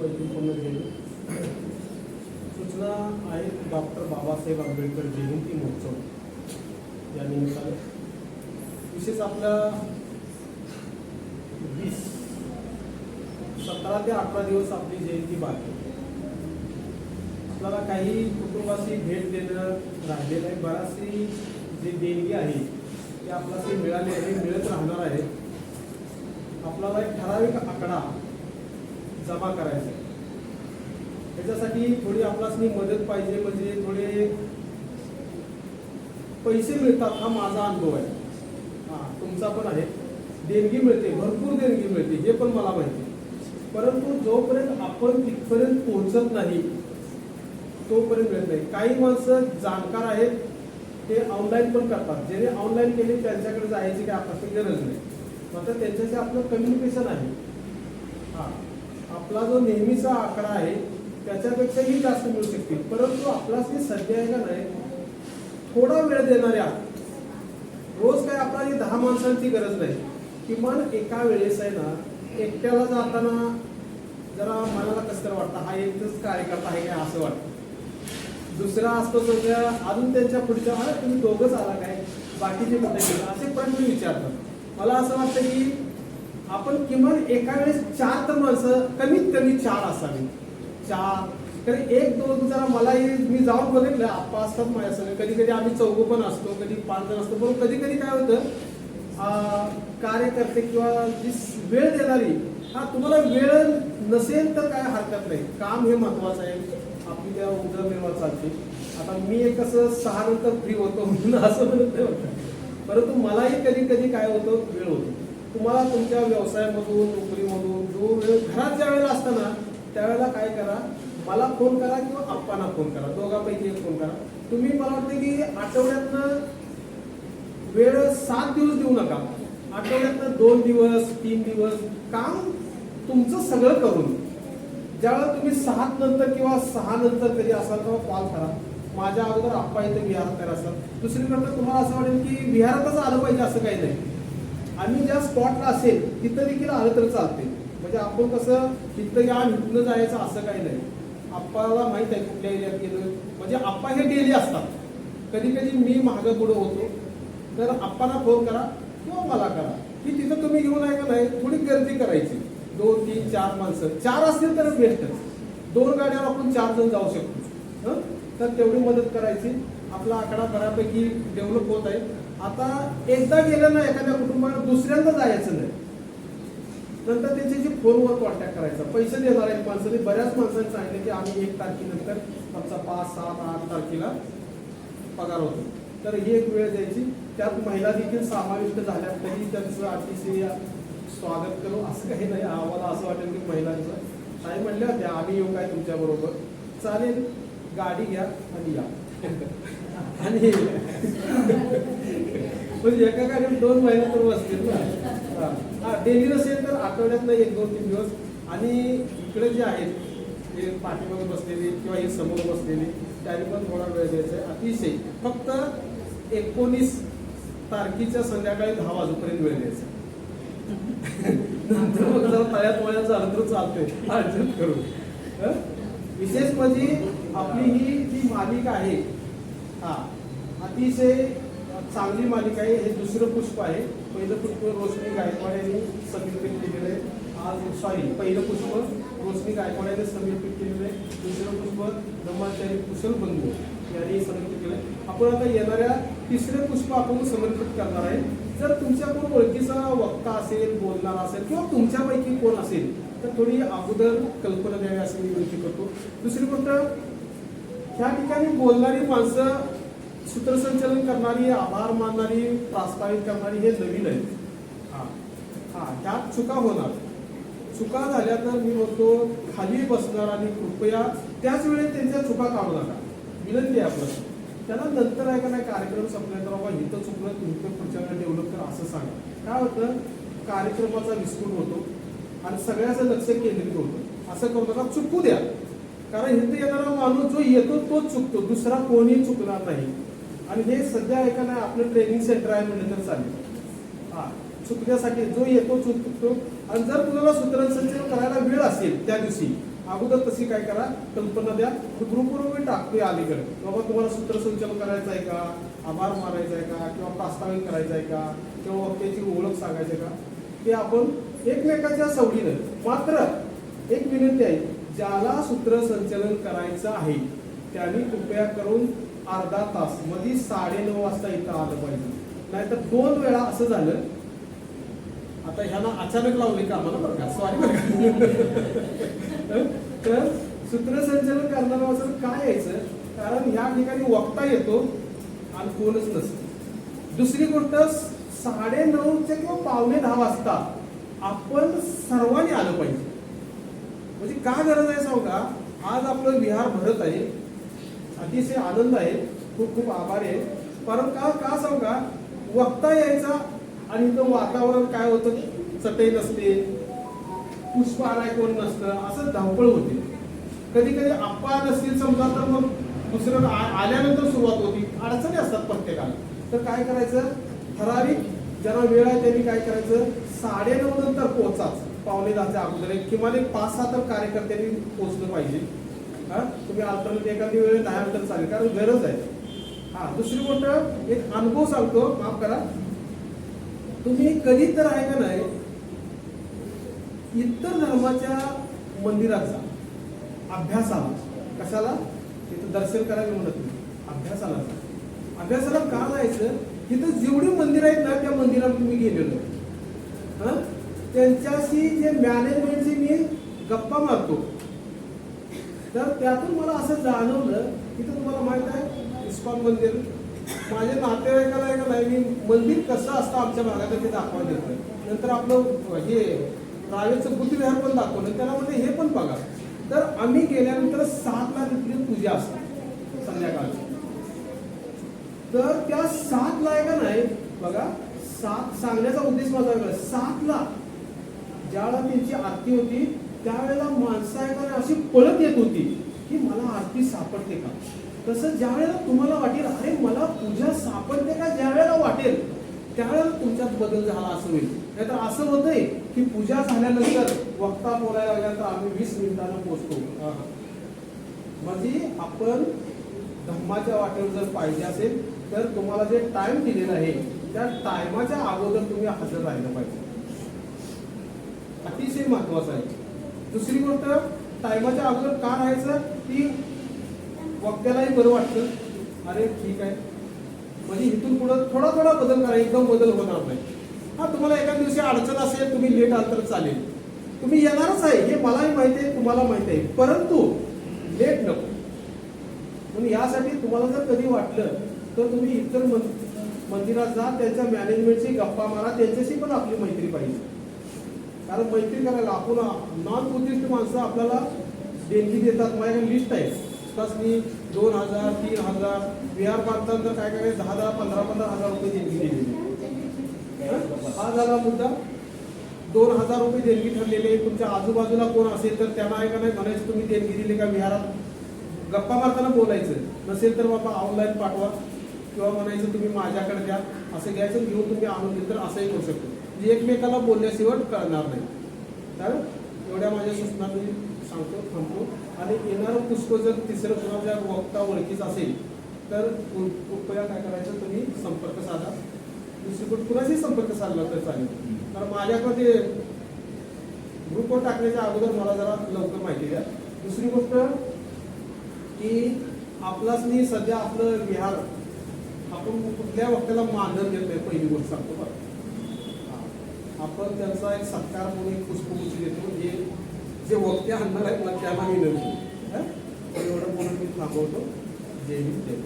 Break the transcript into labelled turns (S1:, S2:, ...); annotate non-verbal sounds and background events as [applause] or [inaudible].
S1: मैत्रीपूर्ण सूचना आहेत डॉक्टर बाबासाहेब आंबेडकर जयंती महोत्सव. या निमित्तानं. विशेष आपला वीस सतरा ते अठरा दिवस आपली जयंती बाकी आपल्याला काही कुटुंबाशी भेट देणं राहिलेलं आहे. बराचशी जी देणगी आहे ती आपल्याला मिळाली आहे मिळत राहणार आहे. आपल्याला एक ठराविक आकडा जमा करायचं. आहे त्याच्यासाठी थोडी आपल्यासनी मदत पाहिजे म्हणजे थोडे पैसे मिळतात हा माझा अनुभव आहे. हा तुमचा पण आहे. देणगी मिळते भरपूर देणगी मिळते हे पण मला माहिती आहे. परंतु जोपर्यंत आपण तिथपर्यंत पोहोचत नाही तोपर्यंत मिळत नाही. काही माणसं जाणकार आहेत ते ऑनलाईन पण करतात. ज्याने ऑनलाईन केले त्यांच्याकडे जायची काही आपल्याला गरज नाही. मात्र त्यांच्याशी आपलं कम्युनिकेशन आहे. हा. आपला जो नेहमीचा आकडा आहे त्याच्यापेक्षाही जास्त मिळू शकते. परंतु आपलाच जे सध्या आहे का नाही थोडा वेळ देणारे आहात रोज काय आपल्याला दहा माणसांची गरज नाही. किमान एका वेळेस आहे ना एकट्याला जाताना जरा मनाला कसं तर वाटतं हा एकच कार्यकर्ता आहे काय असं वाटतं. दुसरा असतो तो अजून त्यांच्या पुढच्या "अरे, तुम्ही दोघंच आला काय बाकीचे कुठे असे असे प्रश्न विचारतात. मला असं वाटतं की आपण किमान एका वेळेस चार तर माणसं कमीत कमी चार असावी. चार. तरी एक दोन जरा मलाही मी जाऊन बघितलं आप्पा असतात माझ्यासंग कधी कधी आम्ही चौघ पण असतो कधी पाच जण असतो. पण कधी कधी काय होतं कार्यकर्ते किंवा जी वेळ देणारी हा तुम्हाला वेळ नसेल तर काय हरकत नाही. काम हे महत्वाचं आहे. आपली त्या उदरनिर्वाह चालते. आता मी एक कसं सहा नंतर फ्री होतो म्हणून असं म्हणत नाही. होतं परंतु मलाही कधी कधी काय होतं वेळ होतो. तुम्हाला तुमच्या व्यवसायामधून नोकरीमधून जो वेळ घरात ज्या वेळेला असताना त्यावेळेला काय करा? मला फोन करा किंवा आप्पांना फोन करा. दोघांपैकी एक फोन करा. तुम्ही मला वाटतं की आठवड्यातनं वेळ सात दिवस देऊ नका. आठवड्यातनं दोन दिवस तीन दिवस काम तुमचं सगळं करून. ज्यावेळेला तुम्ही सात नंतर किंवा सहा नंतर कधी असाल तेव्हा कॉल करा. माझ्या अगोदर आप्पा इथे विहारात तयार असतात दुसरीकडनं तुम्हाला असं वाटेल की विहारातच आलं पाहिजे असं काही नाही. आम्ही ज्या स्पॉटला असेल तिथं देखील आलं तर चालते म्हणजे आपण कसं तिथं या निघून जायचं असं काही नाही. आप्पाला माहीत आहे कुठल्या एरियात गेलं म्हणजे आप्पा हे डेली असतात. कधी कधी मी मागं पुढं होतो. तर आप्पाला फोन करा किंवा मला करा. की तिथं तुम्ही घेऊन आहे का नाही? थोडी गर्दी करायची. दोन तीन चार माणसं. चार असतील तर बेस्टच दोन गाड्यावर आपण चार जण जाऊ शकतो. हं? तर तेवढी मदत करायची. आपला आकडा बऱ्यापैकी डेव्हलप होत आहे. आता एकदा गेलं ना एखाद्या कुटुंबाला दुसऱ्यांदा जायचं नाही. नंतर जे फोनवर कॉन्टॅक्ट करायचा पैसे देणार आहेत माणसाने बऱ्याच माणसांनी सांगितलं की आम्ही एक तारखेनंतर आमचा पाच सात आठ तारखेला पगार होतो. तर ही एक वेळ द्यायची. त्यात महिला देखील समाविष्ट झाल्या तरी त्यांचं अतिशय स्वागत करू. असं काही नाही. आम्हाला असं वाटेल की महिलांचं. ताई म्हणल्या होत्या आम्ही येऊ काय तुमच्याबरोबर चालेल. गाडी घ्या आणि या. [laughs] आणि म्हणजे एका कार्य दोन महिने तर बसतील ना? हा. डेली नसेल तर आठवड्यातनं एक दोन तीन दिवस. आणि इकडे जे आहेत हे पाठीमागे बसलेले किंवा हे समोर बसलेले त्यांनी पण थोडा वेळ द्यायचा आहे. अतिशय. फक्त एकोणीस तारखेच्या संध्याकाळी दहा वाजेपर्यंत वेळ द्यायचा [laughs] नंतर मग जर तळ्यात वळ्यात झालं तर चालतंय. करू विशेष म्हणजे आपली ही जी मालिका आहे हा अतिशय चांगली मालिका आहे हे दुसरं पुष्प आहे. पहिलं पुष्प रोशनी गायकवाड यांनी समर्पित केलेलं आहे. आज सॉरी पहिलं पुष्प रोशनी गायकवाड यांनी समर्पित केलेलं आहे. दुसरं पुष्प ब्रह्माचार्य कुशल बंधू यांनी समर्पित केलं आहे. आपण आता येणाऱ्या तिसरे पुष्प आपण समर्पित करणार आहे. जर तुमच्या कोण ओळखीचा वक्ता असेल बोलणारा असेल किंवा तुमच्यापैकी कोण असेल तर थोडी अगोदर कल्पना द्यावी असं मी विनंती करतो. दुसरी गोष्ट ह्या ठिकाणी बोलणारी माणसं सूत्रसंचालन करणारी आभार मानणारी प्रास्तावित करणारी हे नवीन आहेत. हा. हा ह्यात चुका होणार. चुका झाल्या तर मी म्हणतो खाली बसणार आणि कृपया त्याच वेळेत त्यांच्या चुका काढू नका. विनंती आहे आपल्याला. त्यांना नंतर आहे का नाही कार्यक्रम संपल्यानंतर बाबा इथं चुकलं तुमचं पुढच्या डेव्हलप कर असं सांगा. काय होतं? कार्यक्रमाचा विस्फोट होतो आणि सगळ्याचं लक्ष केंद्रित होतं. असं करू नका चुकू द्या. कारण इथं येणारा माणूस जो येतो तोच चुकतो. दुसरा कोणीही चुकणार नाही. आणि हे सध्या एका नाही आपलं ट्रेनिंग सेंटर आहे म्हणलं तर चालेल. हा चुकण्यासाठी जो येतो चुकतो. आणि जर तुम्हाला सूत्रसंचलन करायला वेळ असेल त्या दिवशी अगोदर तशी काय करा कल्पना द्या. ग्रुपवर मी टाकतोय अलीकडे. बाबा तुम्हाला सूत्रसंचलन करायचं आहे का? आभार मारायचा आहे का? किंवा प्रास्ताविक करायचं आहे का? किंवा वक्त्याची ओळख सांगायचं आहे का? ते आपण एकमेकाच्या सवडीनं मात्र एक विनंती आहे ज्याला सूत्रसंचालन करायचं आहे त्यांनी कृपया करून अर्धा तासमध्ये साडेनऊ वाजता इथं आलं पाहिजे. नाहीतर दोन वेळा असं झालं आता ह्याला अचानक लावले का? आम्हाला बरं का. सॉरी बरं तर सूत्रसंचालन करणारा असं काय यायचं? कारण ह्या ठिकाणी वक्ता येतो आणि कोणच नसतं. दुसरी गोष्ट साडे नऊच्या किंवा पावणे दहा वाजता आपण सर्वांनी आलं पाहिजे. म्हणजे का गरज आहे सांगू का? आज आपलं विहार भरत आहे. अतिशय आनंद आहे. खूप खूप आभार आहे. कारण का का सांगू का? वक्ता यायचा आणि इथं वातावरण काय होतं? चटई नसते. पुष्प आलाय कोण नसतं? असं धावपळ होते. कधी कधी आप्पा नसतील समजा तर मग दुसरं आ- आल्यानंतर सुरुवात होती. अडचणी असतात प्रत्येकाला. तर काय करायचं? ठराविक ज्यांना वेळ आहे त्यांनी काय करायचं? साडेनऊ नंतर पोहोचाच. पावणे दहाच्या अगोदर. किमान एक पाच सहा तर कार्यकर्त्यांनी पोहोचलं पाहिजे. हा? तुम्ही अल्टरनेट एखादी वेळ नाही आलं तर चालेल. कारण गरज आहे. हा दुसरी गोष्ट एक अनुभव सांगतो. माफ करा. तुम्ही कधी तर आहे का नाही इतर धर्माच्या मंदिराचा अभ्यासाला. कशाला? तिथं दर्शन करायला म्हणत नाही. अभ्यासाला अभ्यासाला का जायचं? तिथं जेवढी मंदिर आहेत ना त्या मंदिरात तुम्ही गेलेलो. हा? त्यांच्याशी जे मॅनेजमेंटशी मी गप्पा मारतो. तर त्यातून मला असं जाणवलं तिथं तुम्हाला माहीत आहे इस्कॉन मंदिर. माझ्या नातेवाईकाला आहे का नाही मी मंदिर कसं असतं आमच्या भागात ते दाखवायला देतं नंतर आपलं हे रावेचं बुद्धविहार पण दाखवलं. त्याला म्हणजे हे पण बघा. तर आम्ही गेल्यानंतर सातला तिथली पूजा असते संध्याकाळची. तर त्या सातला आहे का नाही? बघा सात सांगण्याचा उद्देश माझा वेगळा. सातला. ज्यावेळेला त्यांची आरती होती त्यावेळेला माणसं आहे का नाही अशी पळत येत होती की मला आरती सापडते का? तसं ज्या वेळेला तुम्हाला वाटेल अरे मला पूजा सापडते का? ज्या वेळेला वाटेल त्यावेळेला तुमच्यात बदल झाला असं होईल. नाहीतर असं होतंय की पूजा झाल्यानंतर वक्ता बोलायला लागल्यानंतर आम्ही वीस मिनिटांना पोहोचतो म्हणजे आपण धम्माच्या वाटेवर जर पाहिजे असेल तर तुम्हाला जे टाइम दिलेला आहे त्या टायमाच्या अगोदर तुम्ही हजर राहिलं पाहिजे. अतिशय महत्वाचं आहे. दुसरी गोष्ट टायमाच्या अगोदर का राहायचं? ती वक्त्यालाही बरं वाटतं. अरे ठीक आहे. म्हणजे इथून पुढं थोडा थोडा बदल करा एकदम बदल होणार नाही. हा तुम्हाला एका दिवशी अडचण असेल तुम्ही लेट आल तर चालेल. तुम्ही येणारच आहे हे मलाही माहिती आहे तुम्हाला माहिती आहे. परंतु लेट नको. म्हणून यासाठी तुम्हाला जर कधी वाटलं तर तुम्ही इतर मंदिरात जा त्यांच्या मॅनेजमेंटशी गप्पा मारा त्यांच्याशी पण आपली मैत्री पाहिजे. कारण मैत्री करायला आपण नॉन बुद्धिस्ट माणसं आपल्याला देणगी देतात. माझ्याकडे लिस्ट आहे. मी दोन हजार तीन हजार विहार बांधताना काय काय दहा दहा पंधरा पंधरा हजार रुपये देणगी दिलेली. हा? झाला मुद्दा. दोन हजार रुपये देणगी ठरलेले तुमच्या आजूबाजूला कोण असेल तर त्यांना आहे का नाही? म्हणायचं तुम्ही देणगी दिली का विहारात? गप्पा मारताना बोलायचं. नसेल तर बाबा ऑनलाईन पाठवा. किंवा म्हणायचं तुम्ही माझ्याकडे द्या असं घ्यायचं घेऊन तुम्ही आणून दिलं तर असंही करू शकतो. म्हणजे एकमेकाला बोलण्याशिवाय कळणार नाही. तर एवढ्या माझ्या सूचना मी सांगतो थांबतो. आणि येणारं पुष्प जर तिसरं कुणाच्या वक्ता ओळखीच असेल तर कृपया काय करायचं तुम्ही संपर्क साधा. दुसरीकडे कुणाशी संपर्क साधला तर चालेल. कारण माझ्याकडे ग्रुपवर टाकण्याच्या अगोदर मला जरा लवकर माहिती द्या. दुसरी गोष्ट की आपलाच मी सध्या आपलं विहार कुठल्या वक्त्याला मानधन देत नाही पहिली गोष्ट सांगतो बरं हा. आपण त्यांचा एक सत्कार म्हणून एक पुष्पगुच्छ देतो जे जे वक्ते आणणार आहेत ना त्यांना मी हं? एवढं म्हणून मी थांबवतो जय हिंद जय